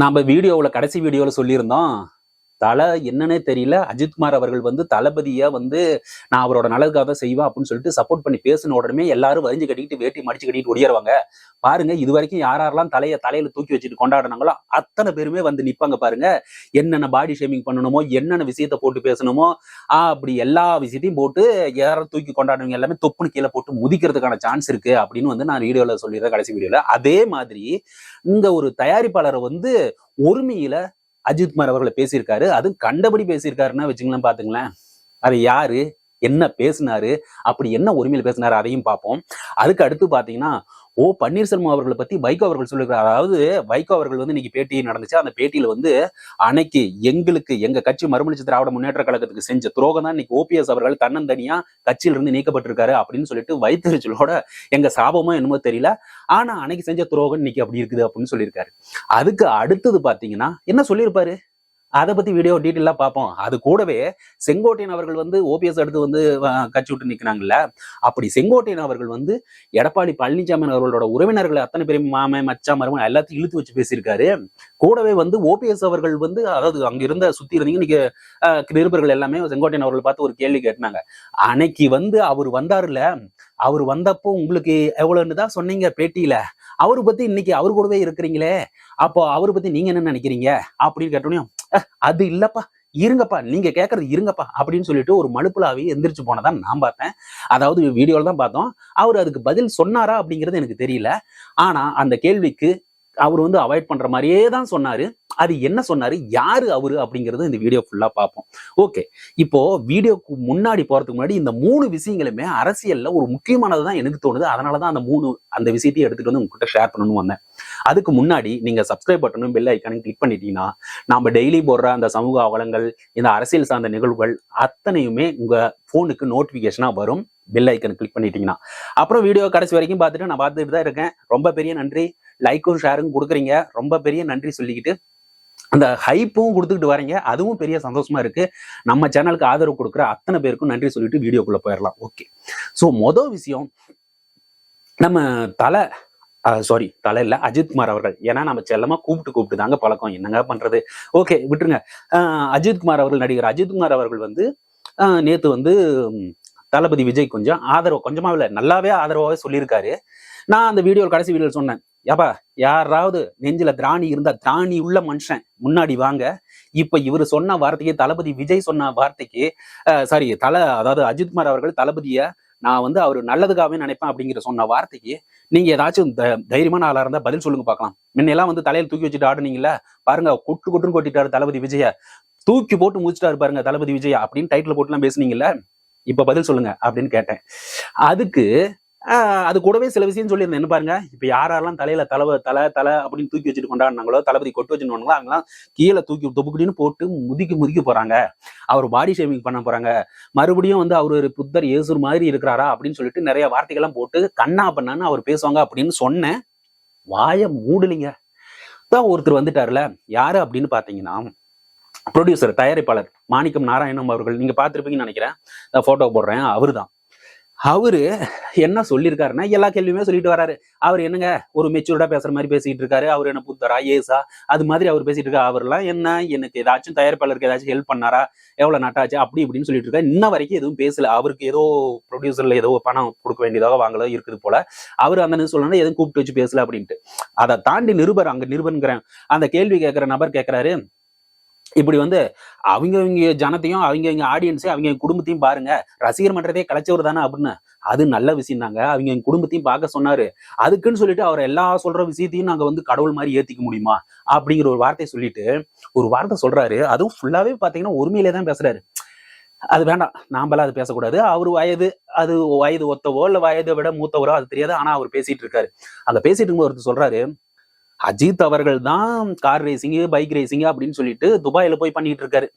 நாம் வீடியோவில் கடைசி வீடியோவில் சொல்லியிருந்தோம். தலை என்னன்னே தெரியல. அஜித்குமார் அவர்கள் வந்து தளபதியை வந்து நான் அவரோட நல்லதுக்காக தான் செய்வேன் அப்படின்னு சொல்லிட்டு சப்போர்ட் பண்ணி பேசின உடனே எல்லாரும் வரிஞ்சு கட்டிக்கிட்டு வேட்டி மடிச்சு கட்டிட்டு ஒடியாருவாங்க. பாருங்க இது வரைக்கும் யார் யாரெல்லாம் தலையை தலையில தூக்கி வச்சுட்டு கொண்டாடினாங்களோ அத்தனை பேருமே வந்து நிப்பாங்க பாருங்க. என்னென்ன பாடி ஷேமிங் பண்ணணுமோ என்னென்ன விஷயத்த போட்டு பேசணுமோ அப்படி எல்லா விஷயத்தையும் போட்டு யாரும் தூக்கி கொண்டாடுவீங்க எல்லாமே தொப்புன்னு கீழே போட்டு முதிக்கிறதுக்கான சான்ஸ் இருக்கு அப்படின்னு வந்து நான் வீடியோல சொல்லிடுறேன் கடைசி வீடியோல. அதே மாதிரி இங்க ஒரு தயாரிப்பாளரை வந்து ஒருமையில அஜித்குமார் அவர்களை பேசியிருக்காரு. அதுவும் கண்டபடி பேசியிருக்காருன்னா வச்சுங்களேன் பாத்துங்களேன் அது யாரு? என்ன பேசினாரு? அப்படி என்ன உரிமையில பேசினாரு? அதையும் பார்ப்போம். அதுக்கு அடுத்து பாத்தீங்கன்னா ஓ பன்னீர்செல்வம் அவர்களை பத்தி வைகோ அவர்கள் சொல்லுகிறார் அதாவது வைகோ அவர்கள் வந்து இன்னைக்கு பேட்டி நடந்துச்சு. அந்த பேட்டியில வந்து அன்னைக்கு எங்களுக்கு எங்க கட்சி மறுமலர்ச்சி திராவிட முன்னேற்ற கழகத்துக்கு செஞ்ச துரோகம் தான் இன்னைக்கு ஓபிஎஸ் அவர்கள் தன்னந்தனியா கட்சியிலிருந்து நீக்கப்பட்டிருக்காரு அப்படின்னு சொல்லிட்டு வைத்தறிச்சலோட எங்க சாபமோ என்னமோ தெரியல. ஆனா அன்னைக்கு செஞ்ச துரோகம் இன்னைக்கு அப்படி இருக்குது அப்படின்னு சொல்லியிருக்காரு. அதுக்கு அடுத்தது பாத்தீங்கன்னா என்ன சொல்லியிருப்பாரு? அதை பத்தி வீடியோ டீட்டெயிலா பார்ப்போம் அது கூடவே செங்கோட்டையன் அவர்கள் வந்து ஓபிஎஸ் அடுத்து வந்து கட்சி விட்டு நிக்கிறாங்கல்ல? அப்படி செங்கோட்டையன் அவர்கள் வந்து எடப்பாடி பழனிசாமி அவர்களோட உறவினர்களை அத்தனை பேரும் மாமன் மச்சா மருமன் எல்லாத்தையும் இழுத்து வச்சு பேசியிருக்காரு. கூடவே வந்து ஓபிஎஸ் அவர்கள் வந்து அதாவது அங்க இருந்த சுத்தி இருந்தீங்க இன்னைக்கு நிருபர்கள் எல்லாமே செங்கோட்டையன் அவர்கள் பார்த்து ஒரு கேள்வி கேட்டாங்க அன்னைக்கு வந்து அவர் வந்தாருல அவர் வந்தப்போ உங்களுக்கு எவ்வளவுன்னு தான் சொன்னீங்க பேட்டியில. அவரை பத்தி இன்னைக்கு அவர் கூடவே இருக்கிறீங்களே அப்போ அவரை பத்தி நீங்க என்ன நினைக்கிறீங்க? அப்படின்னு கேட்டோன்னே "அஹ், அது இல்லப்பா இருங்கப்பா நீங்க கேட்கறது இருங்கப்பா அப்படின்னு சொல்லிட்டு ஒரு மழுப்புலாவே எந்திரிச்சு போனதான் நான் பார்த்தேன். அதாவது வீடியோல தான் பார்த்தோம். அவர் அதுக்கு பதில் சொன்னாரா அப்படிங்கிறது எனக்கு தெரியல. ஆனா அந்த கேள்விக்கு அவர் வந்து அவாய்ட் பண்ற மாதிரியே தான் சொன்னாரு. அது என்ன சொன்னாரு? யாரு அவரு அப்படிங்கிறது இந்த வீடியோ ஃபுல்லா பார்ப்போம். ஓகே இப்போ வீடியோக்கு முன்னாடி போறதுக்கு முன்னாடி இந்த மூணு விஷயங்களுமே அரசியல்ல ஒரு முக்கியமானது தான் எனக்கு தோணுது. அதனாலதான் அந்த மூணு அந்த விஷயத்தையும் எடுத்துட்டு வந்து உங்ககிட்ட ஷேர் பண்ணணும்னு வந்தேன். அதுக்கு முன்னாடி நீங்க சப்ஸ்கிரைப் பட்டனும் பெல் ஐக்கானும் கிளிக் பண்ணிட்டீங்கன்னா நம்ம டெய்லி போடுற அந்த சமூக அவலங்கள் இந்த அரசியல் சார்ந்த நிகழ்வுகள் அத்தனையுமே உங்க போனுக்கு நோட்டிபிகேஷனா வரும். பெல் ஐக்கன் கிளிக் பண்ணிட்டீங்கன்னா. அப்புறம் வீடியோ கடைசி வரைக்கும் பார்த்துட்டு நான் பார்த்துட்டு தான் இருக்கேன். ரொம்ப பெரிய நன்றி. லைக்கும் ஷேரும் கொடுக்குறீங்க. ரொம்ப பெரிய நன்றி சொல்லிக்கிட்டு. அந்த ஹைப்பும் கொடுத்துக்கிட்டு வரீங்க. அதுவும் பெரிய சந்தோஷமா இருக்கு. நம்ம சேனலுக்கு ஆதரவு கொடுக்குற அத்தனை பேருக்கும் நன்றி சொல்லிட்டு வீடியோக்குள்ள போயிடலாம். ஓகே ஸோ மொதல் விஷயம் நம்ம தலை சாரி தலை இல்லை அஜித்குமார் அவர்கள். ஏன்னா நம்ம செல்லமா கூப்பிட்டு கூப்பிட்டு தாங்க பழக்கம். என்னங்க பண்றது? ஓகே விட்டுருங்க. அஜித்குமார் அவர்கள் நடிகர் அஜித்குமார் அவர்கள் வந்து நேற்று வந்து தளபதி விஜய் கொஞ்சம் ஆதரவு கொஞ்சமா இல்ல நல்லாவே ஆதரவாவே சொல்லியிருக்காரு. நான் அந்த வீடியோ கடைசி வீடியோ சொன்னேன் ஏப்பா யாராவது நெஞ்சில திராணி இருந்தா திராணி உள்ள மனுஷன் முன்னாடி வாங்க. இப்ப இவர் சொன்ன வார்த்தைக்கு தளபதி விஜய் சொன்ன வார்த்தைக்கு சாரி தல அதாவது அஜித்குமார் அவர்கள் தளபதிய நான் வந்து அவர் நல்லதுக்காகவே நினைப்பேன் அப்படிங்கிற சொன்ன வார்த்தைக்கு நீங்க ஏதாச்சும் த- தைரியமான ஆளா இருந்தா பதில் சொல்லுங்க பார்க்கலாம். முன்னெல்லாம் வந்து தலையில தூக்கி வச்சுட்டு ஆடுனீங்கள பாருங்க கொட்டு கொட்டுன்னு கொட்டிட்டாரு தளபதி விஜய. தூக்கி போட்டு முடிச்சிட்டாரு பாருங்க தளபதி விஜய் அப்படின்னு டைட்டில் போட்டுலாம் பேசுனீங்கல்ல இப்ப பதில் சொல்லுங்க அப்படின்னு கேட்டேன். அதுக்கு ஆஹ், அது கூடவே சில விஷயம் சொல்லியிருந்தேன். என்ன பாருங்க இப்ப யாரெல்லாம் தலையில தலை தலை தலை அப்படின்னு தூக்கி வச்சுட்டு கொண்டாடினாங்களோ தளபதி கொட்டு வச்சுருவாங்களோ அவங்களாம் கீழே தூக்கி தொப்புக்குடின்னு போட்டு முதுக்கி முதுக்கி போறாங்க. அவர் பாடி ஷேமிங் பண்ண போறாங்க. மறுபடியும் வந்து அவர் ஒரு புத்தர் இயேசுர் மாதிரி இருக்கிறாரா அப்படின்னு சொல்லிட்டு நிறைய வார்த்தைகள்லாம் போட்டு கண்ணா பண்ணான்னு அவர் பேசுவாங்க அப்படின்னு சொன்னேன். வாயை மூடலிங்க. தான் ஒருத்தர் வந்துட்டார்ல யாரு அப்படின்னு பாத்தீங்கன்னா ப்ரொடியூசர் தயாரிப்பாளர் மாணிக்கம் நாராயணம் அவர்கள் நீங்க பார்த்துருப்பீங்கன்னு நினைக்கிறேன். இந்த போட்டோ போடுறேன். அவருதான். அவரு என்ன சொல்லியிருக்காருன்னா எல்லா கேள்வியுமே சொல்லிட்டு வராரு. அவர் என்னங்க ஒரு மெச்சூர்டா பேசுற மாதிரி பேசிட்டு இருக்காரு. அவர் என்ன புத்தரா ஏசா? அது மாதிரி அவர் பேசிட்டு இருக்காரு அவர்லாம் என்ன எனக்கு ஏதாச்சும் தயாரிப்பாளருக்கு ஏதாச்சும் ஹெல்ப் பண்ணாரா? எவ்வளவு நட்டாச்சு? அப்படி இப்படின்னு சொல்லிட்டு இருக்காரு. இன்ன வரைக்கும் எதுவும் பேசல. அவருக்கு ஏதோ ப்ரொடியூசர்ல ஏதோ பணம் கொடுக்க வேண்டியதாக வாங்கல இருக்குது போல. அவர் அந்த சொல்லணும் எதுவும் கூப்பிட்டு வச்சு பேசல அப்படின்ட்டு. அதை தாண்டி நிருபர் அங்க நிருபர்ங்கிறேன் அந்த கேள்வி கேட்கிற நபர் கேட்கிறாரு இப்படி வந்து அவங்க அவங்க ஜனத்தையும் அவங்க அவங்க ஆடியன்ஸையும் அவங்க குடும்பத்தையும் பாருங்க. ரசிகர் மன்றத்தையே கலைச்சவர் தானே அப்படின்னு. அது நல்ல விஷயம் தாங்க. அவங்க அவங்க குடும்பத்தையும் பார்க்க சொன்னாரு. அதுக்குன்னு சொல்லிட்டு அவர் எல்லா சொல்ற விஷயத்தையும் நாங்க வந்து கடவுள் மாதிரி ஏத்திக்க முடியுமா? அப்படிங்கிற ஒரு வார்த்தையை சொல்லிட்டு ஒரு வார்த்தை சொல்றாரு. அதுவும் ஃபுல்லாவே பாத்தீங்கன்னா உரிமையிலே தான் பேசுறாரு. அது வேண்டாம். நாம்பலாம் அது பேசக்கூடாது. அவர் வயது அது வயது ஒத்தவோ இல்ல வயதை விட மூத்தவரோ அது தெரியாது. ஆனா அவர் பேசிட்டு இருக்காரு. அங்க பேசிட்டு இருக்கும்போது ஒருத்தர் சொல்றாரு அஜித் அவர்கள் தான் கார் ரேசிங் பைக் ரேசிங் அப்படின்னு சொல்லிட்டு துபாயில போய் பண்ணிட்டு இருக்காரு.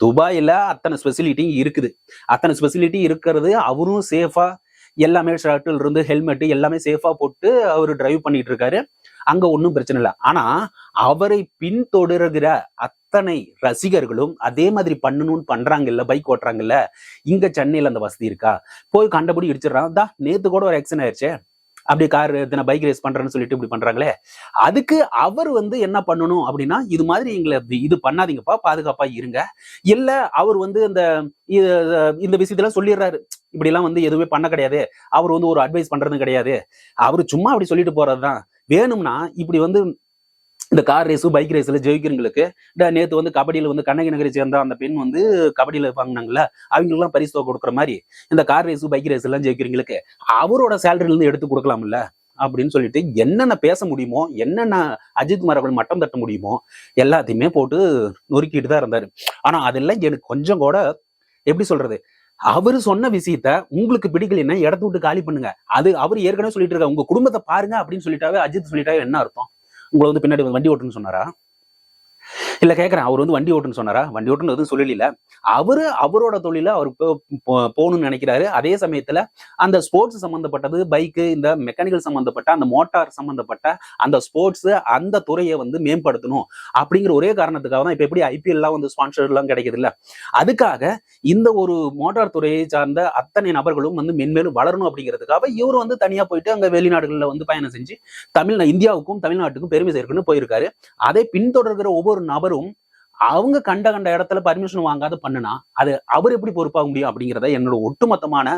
துபாயில அத்தனை ஸ்பெசிலிட்டியும் இருக்குது. அத்தனை ஸ்பெசிலிட்டி இருக்கிறது அவரும் சேஃபா எல்லாமே ஷர்ட்டில் இருந்து ஹெல்மெட் எல்லாமே சேஃபா போட்டு அவர் டிரைவ் பண்ணிட்டு இருக்காரு. அங்க ஒன்றும் பிரச்சனை இல்லை. ஆனா அவரை பின்தொடருகிற அத்தனை ரசிகர்களும் அதே மாதிரி பண்ணணும்னு பண்றாங்கல்ல பைக் ஓட்டுறாங்கல்ல இங்க சென்னையில அந்த வசதி இருக்கா? போய் கண்டபடி இடிச்சிடறான். தான் நேத்து கூட ஒரு ஆக்சிடென்ட் ஆயிடுச்சே. அப்படி கார் எத்தனை பைக் ரேஸ் பண்றேன்னு சொல்லிட்டு இப்படி பண்றாங்களே? அதுக்கு அவர் வந்து என்ன பண்ணணும் அப்படின்னா இது மாதிரி எங்களை இது பண்ணாதீங்கப்பா பாதுகாப்பா இருங்க. இல்ல அவர் வந்து இந்த இந்த விஷயத்துல சொல்லிடுறாரு. இப்படி எல்லாம் வந்து எதுவுமே பண்ண கிடையாது. அவர் வந்து ஒரு அட்வைஸ் பண்றதும் கிடையாது. அவர் சும்மா அப்படி சொல்லிட்டு போறதுதான். வேணும்னா இப்படி வந்து இந்த கார் ரேஸு பைக் ரேஸ்ல ஜெயிக்கிறவங்களுக்கு இந்த நேற்று வந்து கபடியில் வந்து கண்ணகி நகரை சேர்ந்த அந்த பெண் வந்து கபடியில் வாங்கினாங்கல்ல அவங்களுக்குலாம் பரிசு தொகை கொடுக்குற மாதிரி இந்த கார் ரேஸு பைக் ரேஸ் எல்லாம் ஜெயிக்கிறவங்களுக்கு அவரோட சேலரியிலேருந்து எடுத்து கொடுக்கலாம்ல அப்படின்னு சொல்லிட்டு என்னென்ன பேச முடியுமோ என்னென்ன அஜித் குமார் மட்டம் தட்ட முடியுமோ எல்லாத்தையுமே போட்டு நொறுக்கிட்டு தான் இருந்தார். ஆனால் அதெல்லாம் எனக்கு கொஞ்சம் கூட எப்படி சொல்றது அவரு சொன்ன விஷயத்த உங்களுக்கு பிடிக்கலைன்னா இடத்த விட்டு காலி பண்ணுங்க. அது அவர் ஏற்கனவே சொல்லிட்டு இருக்காரு. உங்க குடும்பத்தை பாருங்க அப்படின்னு சொல்லிட்டாவே அஜித் சொல்லிட்டாவே என்ன அர்த்தம்? உங்களை வந்து பின்னாடி வந்து வண்டி ஓட்டுன்னு சொன்னாரா? இல்ல கேட்கறேன் அவர் வந்து வண்டி ஓட்டுன்னு சொன்னாரா? வண்டி ஓட்டுன்னு எதுவும் சொல்லல அவரு அவரோட தொழில அவர் போகணும்னு நினைக்கிறாரு. அதே சமயத்துல அந்த ஸ்போர்ட்ஸ் சம்பந்தப்பட்டது பைக்கு இந்த மெக்கானிக்கல் சம்பந்தப்பட்ட அந்த மோட்டார் சம்பந்தப்பட்ட அந்த ஸ்போர்ட்ஸ் அந்த துறையை வந்து மேம்படுத்தணும் அப்படிங்கிற ஒரே காரணத்துக்காக தான் இப்ப எப்படி ஐபிஎல் எல்லாம் வந்து ஸ்பான்சர் எல்லாம் கிடைக்குது இல்ல அதுக்காக இந்த ஒரு மோட்டார் துறையை சார்ந்த அத்தனை நபர்களும் வந்து மென்மேலும் வளரணும் அப்படிங்கிறதுக்காக இவர் வந்து தனியா போயிட்டு அங்க வெளிநாடுகளில் வந்து பயணம் செஞ்சு தமிழ் இந்தியாவுக்கும் தமிழ்நாட்டுக்கும் பெருமை சேர்க்கணும்னு போயிருக்காரு. அதை பின்தொடர்கிற ஒவ்வொரு நபர் நபரும் அவங்க கண்ட கண்ட இடத்துல பர்மிஷன் வாங்காத பண்ணுனா அது அவர் எப்படி பொறுப்பாக முடியும் அப்படிங்கிறத என்னோட ஒட்டுமொத்தமான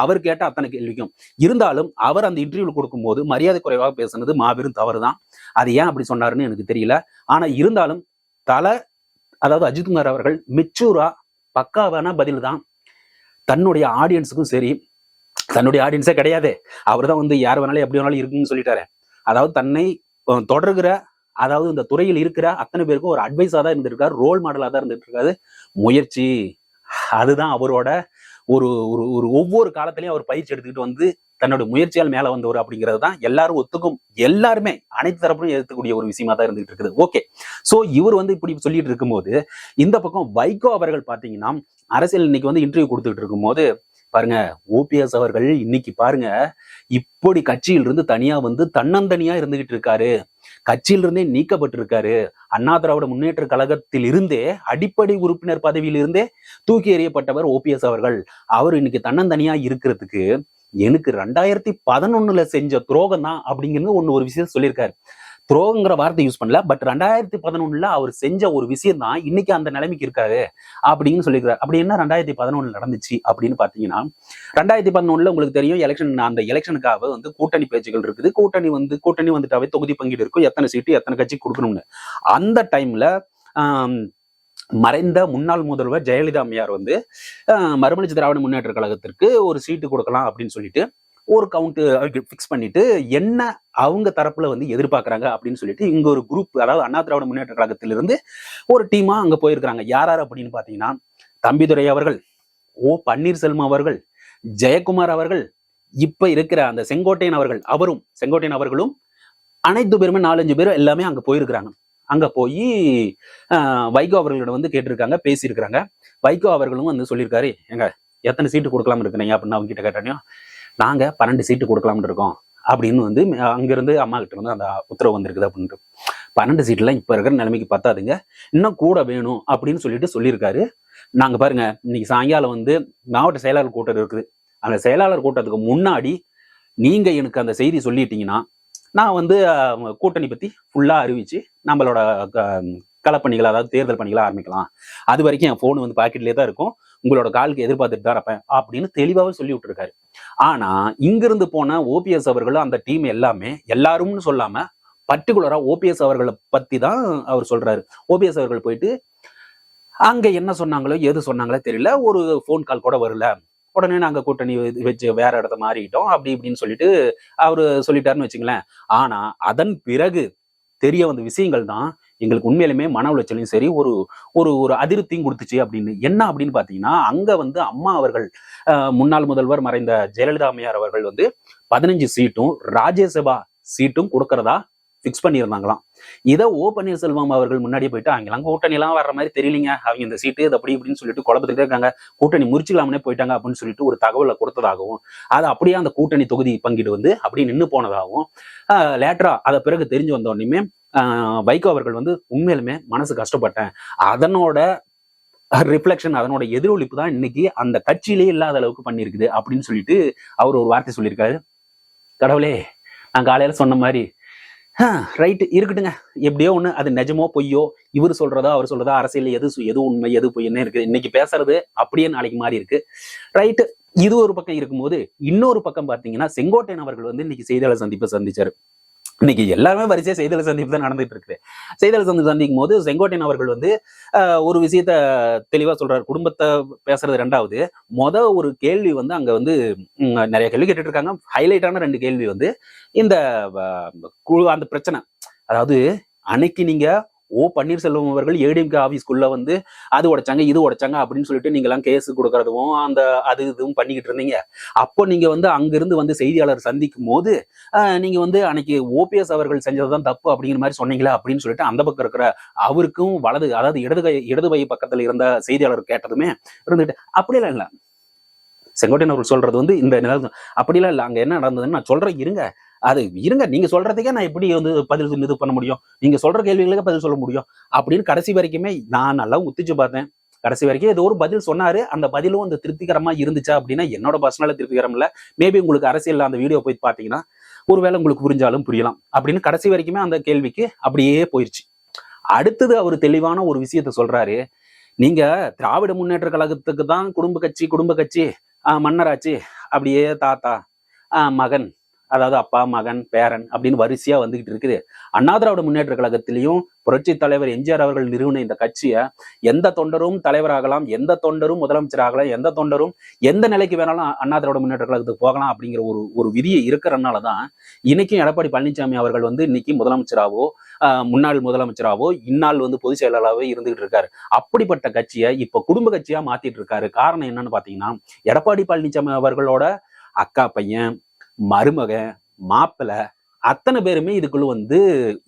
அவர் கேட்ட அத்தனை கேள்விக்கும். இருந்தாலும் அவர் அந்த இன்டர்வியூ கொடுக்கும்போது மரியாதை குறைவாக பேசுனது மாபெரும் தவறு தான் அது ஏன் அப்படி சொன்னாருன்னு எனக்கு தெரியல. ஆனா இருந்தாலும் தலை அதாவது அஜித்குமார் அவர்கள் மெச்சூரா பக்காவான பதில் தான் தன்னுடைய ஆடியன்ஸுக்கும் சரி தன்னுடைய ஆடியன்ஸே கிடையாது. அவர் தான் வந்து யார் வேணாலும் எப்படி வேணாலும் இருக்குன்னு சொல்லிட்டாரு. அதாவது தன்னை தொடர்கிற அதாவது இந்த துறையில் இருக்கிற அத்தனை பேருக்கும் ஒரு அட்வைஸாக தான் இருந்திருக்காரு ரோல் மாடலாக தான் இருந்துட்டு இருக்காரு முயற்சி. அதுதான் அவரோட ஒரு ஒரு ஒரு ஒவ்வொரு காலத்திலையும் அவர் பயிற்சி எடுத்துக்கிட்டு வந்து தன்னுடைய முயற்சியால் மேல வந்தவர் அப்படிங்கிறது தான் எல்லாரும் ஒத்துக்கும். எல்லாருமே அனைத்து தரப்பும் ஏற்கக்கூடிய ஒரு விஷயமா தான் இருந்துகிட்டு இருக்குது. ஓகே சோ இவர் வந்து இப்படி சொல்லிட்டு இருக்கும்போது இந்த பக்கம் வைகோ அவர்கள் பாத்தீங்கன்னா அரசியல் இன்னைக்கு வந்து இன்டர்வியூ கொடுத்துட்டு இருக்கும்போது பாருங்க ஓபிஎஸ் அவர்கள் இன்னைக்கு பாருங்க இப்படி கட்சியிலிருந்து தனியா வந்து தன்னந்தனியா இருந்துகிட்டு இருக்காரு. கட்சியிலிருந்தே நீக்கப்பட்டிருக்காரு. அண்ணா திராவிட முன்னேற்ற கழகத்தில் இருந்தே அடிப்படை உறுப்பினர் பதவியில் இருந்தே தூக்கி எறியப்பட்டவர் ஓபிஎஸ் அவர்கள். அவர் இன்னைக்கு தன்னந்தனியா இருக்கிறதுக்கு எனக்கு ரெண்டாயிரத்தி பதினொன்னுல செஞ்ச துரோகம் தான் அப்படிங்கிறது ஒண்ணு ஒரு விஷயம் சொல்லியிருக்காரு. துரோகங்கிற வார்த்தை யூஸ் பண்ணல. பட் ரெண்டாயிரத்தி பதினொன்னுல அவர் செஞ்ச ஒரு விஷயம் தான் இன்னைக்கு அந்த நிலைமைக்கு இருக்காரு அப்படின்னு சொல்லியிருக்காரு அப்படி என்ன ரெண்டாயிரத்தி பதினொன்னு நடந்துச்சு அப்படின்னு பாத்தீங்கன்னா ரெண்டாயிரத்தி பதினொன்னுல உங்களுக்கு தெரியும் எலெக்ஷன் அந்த எலெக்ஷனுக்காக வந்து கூட்டணி பேச்சுகள் இருக்குது. கூட்டணி வந்து கூட்டணி வந்துட்டாவே தொகுதி பங்கீடு இருக்கும். எத்தனை சீட்டு எத்தனை கட்சி கொடுக்கணும்னு. அந்த டைம்ல மறைந்த முன்னாள் முதல்வர் ஜெயலலிதா அம்மையார் வந்து ஆஹ், மறுமலர்ச்சி திராவிட முன்னேற்ற கழகத்திற்கு ஒரு சீட்டு கொடுக்கலாம் அப்படின்னு சொல்லிட்டு ஒரு கவுண்ட் ஃபிக்ஸ் பண்ணிட்டு என்ன அவங்க தரப்புல வந்து எதிர்பார்க்கறாங்க அப்படின்னு சொல்லிட்டு இங்க ஒரு குரூப் அதாவது அண்ணா திராவிட முன்னேற்ற கழகத்திலிருந்து ஒரு டீமா அங்க போயிருக்கிறாங்க. யார் யார் அப்படின்னு பாத்தீங்கன்னா தம்பிதுரை அவர்கள் ஓ பன்னீர்செல்வம் அவர்கள் ஜெயக்குமார் அவர்கள் இப்ப இருக்கிற அந்த செங்கோட்டையன் அவர்கள் அவரும் செங்கோட்டையன் அவர்களும் அனைத்து பேருமே நாலஞ்சு பேரும் எல்லாமே அங்க போயிருக்கிறாங்க. அங்க போய் வைகோ அவர்களிடம் வந்து கேட்டிருக்காங்க பேசியிருக்கிறாங்க. வைகோ அவர்களும் வந்து சொல்லியிருக்காரு எங்க எத்தனை சீட்டு கொடுக்கலாம்னு இருக்கிறீங்க அப்படின்னு அவங்க கிட்ட கேட்டானோ நாங்கள் பன்னெண்டு சீட்டு கொடுக்கலாம்னு இருக்கோம். அப்படின்னு வந்து அங்கேருந்து அம்மா கிட்ட இருந்து அந்த உத்தரவு வந்திருக்குது அப்படின்ட்டு. பன்னெண்டு சீட்லாம் இப்போ இருக்கிற நிலைமைக்கு பத்தாதுங்க. இன்னும் கூட வேணும் அப்படின்னு சொல்லிட்டு சொல்லியிருக்காரு. நாங்கள் பாருங்க இன்னைக்கு சாயங்காலம் வந்து மாவட்ட செயலாளர் கூட்டம் இருக்குது. அந்த செயலாளர் கூட்டத்துக்கு முன்னாடி நீங்க எனக்கு அந்த செய்தி சொல்லிட்டீங்கன்னா நான் வந்து கூட்டணி பத்தி ஃபுல்லா அறிவிச்சு நம்மளோட க- களப்பணிகளை அதாவது தேர்தல் பணிகளை ஆரம்பிக்கலாம். அது வரைக்கும் என் ஃபோன் வந்து பாக்கெட்லேயே தான் இருக்கும். உங்களோட காலுக்கு எதிர்பார்த்துட்டு தான் இருப்பேன் அப்படின்னு தெளிவாகவே சொல்லி விட்டுருக்காரு. ஆனா இங்கிருந்து போன ஓபிஎஸ் அவர்களும் அந்த டீம் எல்லாமே எல்லாரும்னு சொல்லாம பர்டிகுலரா ஓபிஎஸ் அவர்களை பத்தி தான் அவர் சொல்றாரு. ஓபிஎஸ் அவர்கள் போயிட்டு அங்க என்ன சொன்னாங்களோ எது சொன்னாங்களோ தெரியல. ஒரு ஃபோன் கால் கூட வரல. உடனே நாங்க கூட்டணி வச்சு- வச்சு வேற இடத்த மாறிட்டோம் அப்படி இப்படின்னு சொல்லிட்டு அவரு சொல்லிட்டாருன்னு வச்சுங்களேன். ஆனா அதன் பிறகு தெரிய வந்த விஷயங்கள் தான் எங்களுக்கு உண்மையிலுமே மன உளைச்சலையும் சரி ஒரு ஒரு ஒரு அதிருப்தியும் கொடுத்துச்சு அப்படின்னு. என்ன அப்படின்னு பார்த்தீங்கன்னா அங்கே வந்து அம்மா அவர்கள் முன்னாள் முதல்வர் மறைந்த ஜெயலலிதா அம்மையார் அவர்கள் வந்து பதினஞ்சு சீட்டும் ராஜ்யசபா சீட்டும் கொடுக்கறதா ஃபிக்ஸ் பண்ணியிருந்தாங்களாம். இதை ஓ பன்னீர்செல்வம் அவர்கள் முன்னாடி போயிட்டு அங்கெல்லாம் கூட்டணிலாம் வர்ற மாதிரி தெரியலீங்க. அவங்க இந்த சீட்டு இது அப்படி இப்படின்னு சொல்லிட்டு குழப்பத்துக்கிட்டே இருக்காங்க. கூட்டணி முறிச்சுக்கலாம்னே போயிட்டாங்க அப்படின்னு சொல்லிட்டு ஒரு தகவலை கொடுத்ததாகவும் அது அப்படியே அந்த கூட்டணி தொகுதி பங்கீடு வந்து அப்படியே நின்று போனதாகவும் லேட்டரா அதை பிறகு தெரிஞ்சு வந்த உடனே வைகோ அவர்கள் வந்து உண்மையிலுமே மனசு கஷ்டப்பட்டேன். அதனோட ரிஃப்ளெக்ஷன் அதனோட எதிரொலிப்பு தான் இன்னைக்கு அந்த கட்சியிலே இல்லாத அளவுக்கு பண்ணியிருக்குது அப்படின்னு சொல்லிட்டு அவர் ஒரு வார்த்தை சொல்லியிருக்காரு. கடவுளே நான் காலையில சொன்ன மாதிரி ரைட்டு இருக்கட்டுங்க. எப்படியோ ஒன்று அது நிஜமோ பொய்யோ இவர் சொல்றதோ அவர் சொல்றதோ அரசியல் எது எது உண்மை எது பொய்ன்னு இருக்கு இன்னைக்கு பேசுறது அப்படியே நாளைக்கு மாறி இருக்கு. ரைட்டு இது ஒரு பக்கம் இருக்கும்போது இன்னொரு பக்கம் பாத்தீங்கன்னா செங்கோட்டையன் அவர்கள் வந்து இன்னைக்கு செய்தியாளர் சந்திப்பை சந்திச்சாரு. இன்னைக்கு எல்லாருமே வரிசையா செய்தியாளர் சந்திப்பு தான் நடந்துட்டு இருக்குது. செய்தியாளர் சந்திப்பு சந்திக்கும் போது செங்கோட்டையன் அவர்கள் வந்து ஒரு விஷயத்த தெளிவா சொல்றாரு. குடும்பத்தை பேசுறது ரெண்டாவது. மொத ஒரு கேள்வி வந்து அங்க வந்து நிறைய கேள்வி கேட்டுட்டு இருக்காங்க ஹைலைட்டான ரெண்டு கேள்வி வந்து இந்த குழு அந்த பிரச்சனை. அதாவது அன்னைக்கு நீங்க ஓ பன்னீர்செல்வம் அவர்கள் ஏடிஎம்கே ஆஃபீஸ்க்குள்ளே வந்து அது உடைச்சாங்க இது உடைச்சாங்க அப்படின்னு சொல்லிட்டு நீங்களாம் கேஸு கேஸ் கொடுக்கறதும் அந்த அது இதுவும் பண்ணிக்கிட்டு இருந்தீங்க. அப்போ நீங்க வந்து அங்கிருந்து வந்து செய்தியாளர் சந்திக்கும் போது நீங்க வந்து அன்னைக்கு ஓபிஎஸ் அவர்கள் செஞ்சதுதான் தப்பு அப்படிங்கிற மாதிரி சொன்னீங்களா அப்படின்னு சொல்லிட்டு அந்த பக்கம் இருக்கிற அவருக்கும் வலது அதாவது இடது கை இடது கை பக்கத்துல இருந்த செய்தியாளர் கேட்டதுமே இருந்துட்டு அப்படியெல்லாம் இல்லை. செங்கோட்டையன் அவர்கள் சொல்றது வந்து இந்த நிலம் அப்படிலாம் இல்லை. அங்கே என்ன நடந்ததுன்னு நான் சொல்றேன் இருங்க. அது இருங்க நீங்க சொல்றதுக்கே நான் எப்படி வந்து பதில் சொல்லி இது பண்ண முடியும்? நீங்க சொல்ற கேள்விகளுக்கு பதில் சொல்ல முடியும். அப்படின்னு கடைசி வரைக்குமே நான் நல்லா உத்திச்சு பார்த்தேன். கடைசி வரைக்கும் ஏதோ ஒரு பதில் சொன்னாரு. அந்த பதிலும் அந்த திருப்திகரமா இருந்துச்சா அப்படின்னா என்னோட பர்சனல திருப்திகரம் இல்ல. மேபி உங்களுக்கு அரசியல் அந்த வீடியோ போய் பாத்தீங்கன்னா ஒருவேளை உங்களுக்கு புரிஞ்சாலும் புரியலாம். அப்படின்னு கடைசி வரைக்குமே அந்த கேள்விக்கு அப்படியே போயிருச்சு. அடுத்தது அவர் தெளிவான ஒரு விஷயத்த சொல்றாரு. நீங்க திராவிட முன்னேற்ற கழகத்துக்கு தான் குடும்ப கட்சி குடும்ப கட்சி ஆஹ் மன்னராட்சி அப்படியே தாத்தா ஆஹ் மகன் அதாவது அப்பா மகன் பேரன் அப்படின்னு வரிசையா வந்துகிட்டு இருக்குது. அண்ணா திராவிட முன்னேற்ற கழகத்திலையும் புரட்சி தலைவர் எம்ஜிஆர் அவர்கள் நிறுவன இந்த கட்சியை எந்த தொண்டரும் தலைவராகலாம் எந்த தொண்டரும் முதலமைச்சராகலாம் எந்த தொண்டரும் எந்த நிலைக்கு வேணாலும் அண்ணா திராவிட முன்னேற்ற கழகத்துக்கு போகலாம் அப்படிங்கிற ஒரு ஒரு விதியை இருக்கிறனால தான் இன்னைக்கும் எடப்பாடி பழனிசாமி அவர்கள் வந்து இன்னைக்கு முதலமைச்சராவோ முன்னாள் முதலமைச்சராவோ இந்நாள் வந்து பொதுச் செயலாளராகவோ இருந்துகிட்டு இருக்காரு. அப்படிப்பட்ட கட்சியை இப்ப குடும்ப கட்சியா மாத்திட்டு இருக்காரு. காரணம் என்னன்னு பாத்தீங்கன்னா எடப்பாடி பழனிசாமி அவர்களோட அக்கா பையன் மருமகன் மாப்பிள்ளை அத்தனை பேருமே இதுக்குள்ள வந்து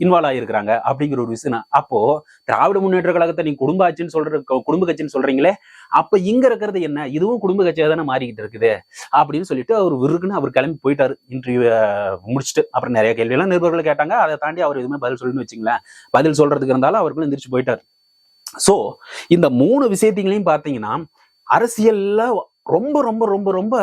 இன்வால்வ் ஆகியிருக்கிறாங்க அப்படிங்கிற ஒரு விஷயம் அப்போ திராவிட முன்னேற்ற கழகத்தை நீங்க குடும்ப ஆட்சின்னு சொல்ற குடும்ப கட்சின்னு சொல்றீங்களே அப்ப இங்க இருக்கிறது என்ன? இதுவும் குடும்ப கட்சியாக தானே மாறிக்கிட்டு இருக்குது? அப்படின்னு சொல்லிட்டு அவர் விருக்குன்னு அவர் கிளம்பி போயிட்டாரு. இன்டர்வியூ முடிச்சுட்டு. அப்புறம் நிறைய கேள்வி எல்லாம் நிருபர்கள் கேட்டாங்க. அதை தாண்டி அவர் எதுவுமே பதில் சொல்லுன்னு வச்சுங்களேன். பதில் சொல்றதுக்கு இருந்தாலும் அவர்களும் எந்திரிச்சு போயிட்டார். சோ இந்த மூணு விஷயத்தையும் பாத்தீங்கன்னா அரசியல்ல ரொம்ப ரொம்ப ரொம்ப ரொம்ப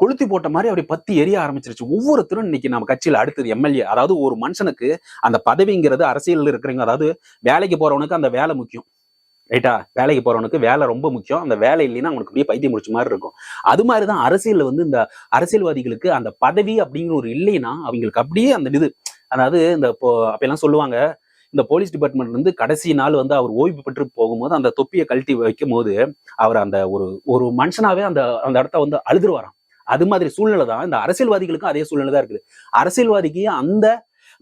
கொளுத்தி போட்ட மாதிரி அப்படி பத்தி எரிய ஆரம்பிச்சிருச்சு. ஒவ்வொருத்தரும் இன்னைக்கு நம்ம கட்சியில் அடுத்தது எம்எல்ஏ அதாவது ஒரு மனுஷனுக்கு அந்த பதவிங்கிறது அரசியல் இருக்கிறவங்க அதாவது வேலைக்கு போறவனுக்கு அந்த வேலை முக்கியம். ரைட்டா வேலைக்கு போறவனுக்கு வேலை ரொம்ப முக்கியம். அந்த வேலை இல்லைன்னா அவனுக்கு அப்படியே பைத்தியம் முடிச்ச மாதிரி இருக்கும். அது மாதிரிதான் அரசியல்ல வந்து இந்த அரசியல்வாதிகளுக்கு அந்த பதவி அப்படிங்கிற ஒரு இல்லைன்னா அவங்களுக்கு அப்படியே அந்த இது அதாவது இந்த இப்போ அப்பெல்லாம் சொல்லுவாங்க இந்த போலீஸ் டிபார்ட்மெண்ட்ல இருந்து கடைசி நாள் வந்து அவர் ஓய்வு பெற்று போகும்போது அந்த தொப்பியை கழட்டி வைக்கும் போது அவர் அந்த ஒரு ஒரு மனுஷனாவே அந்த அந்த இடத்த வந்து அழுதுருவாராம். அது மாதிரி சூழ்நிலை தான். இந்த அரசியல்வாதிகளுக்கும் அதே சூழ்நிலை தான் இருக்குது. அரசியல்வாதிக்கு அந்த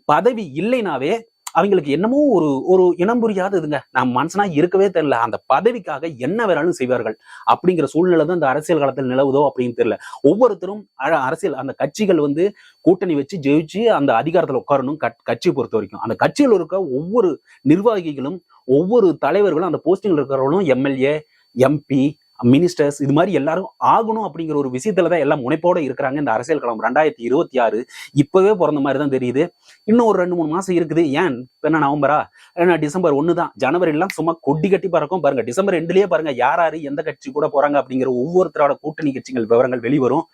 பதவி இல்லைனாவே அவங்களுக்கு என்னமோ ஒரு ஒரு இனம் புரியாததுங்க. நான் மனசனா இருக்கவே தெரியல. அந்த பதவிக்காக என்ன வேணாலும் செய்வார்கள் அப்படிங்கிற சூழ்நிலை தான் இந்த அரசியல் காலத்தில் நிலவுதோ அப்படின்னு தெரியல. ஒவ்வொருத்தரும் அரசியல் அந்த கட்சிகள் வந்து கூட்டணி வச்சு ஜெயிச்சு அந்த அதிகாரத்தில் உட்காரணும் கட்- கட்சியை பொறுத்த வரைக்கும். அந்த கட்சியில் இருக்க ஒவ்வொரு நிர்வாகிகளும் ஒவ்வொரு தலைவர்களும் அந்த போஸ்டிங்ல இருக்கிறவங்களும் எம்எல்ஏ எம்பி மினிஸ்டர்ஸ் இது மாதிரி எல்லாரும் ஆகணும் அப்படிங்கிற ஒரு விஷயத்துல தான் எல்லாம் முனைப்போட இருக்கிறாங்க. இந்த அரசியல் களம் ரெண்டாயிரத்தி இருபத்தி ஆறு இப்பவே பிறந்த மாதிரி தான் தெரியுது. இன்னும் ஒரு ரெண்டு மூணு மாசம் இருக்குது. ஏன்? என்ன நவம்பரா? ஏன்னா டிசம்பர் ஒன்று தான் ஜனவரி எல்லாம் சும்மா கொட்டி கட்டி பறக்கும். பாருங்க டிசம்பர் ரெண்டுலயே பாருங்க யார் யாரு எந்த கட்சி கூட போறாங்க அப்படிங்கிற ஒவ்வொருத்தரோட கூட்டணி கட்சிகள் விவரங்கள் வெளிவரும்.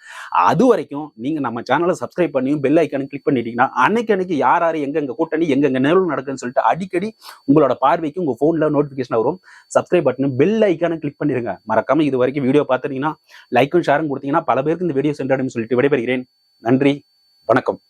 அது வரைக்கும் நீங்க நம்ம சேனலை சப்ஸ்கிரைப் பண்ணியும் பெல் ஐக்கானு கிளிக் பண்ணிட்டீங்கன்னா அன்னைக்கு அன்னைக்கு யார் யாரு எங்கெங்க கூட்டணி எங்கெங்க நிகழ்வு நடக்குதுன்னு சொல்லிட்டு அடிக்கடி உங்களோட பார்வைக்கு உங்க போன்ல நோட்டிபிகேஷன் வரும். சப்ஸ்கிரைப் பட்டனும் பெல் ஐக்கானு கிளிக் பண்ணிருங்க. மறக்காம இது வரைக்கும் வீடியோ பார்த்துட்டீங்கன்னா லைக்கும் ஷேரும் கொடுத்தீங்கன்னா பல பேருக்கு இந்த வீடியோ சென்றடையும் சொல்லிட்டு விடைபெறுகிறேன். நன்றி வணக்கம்.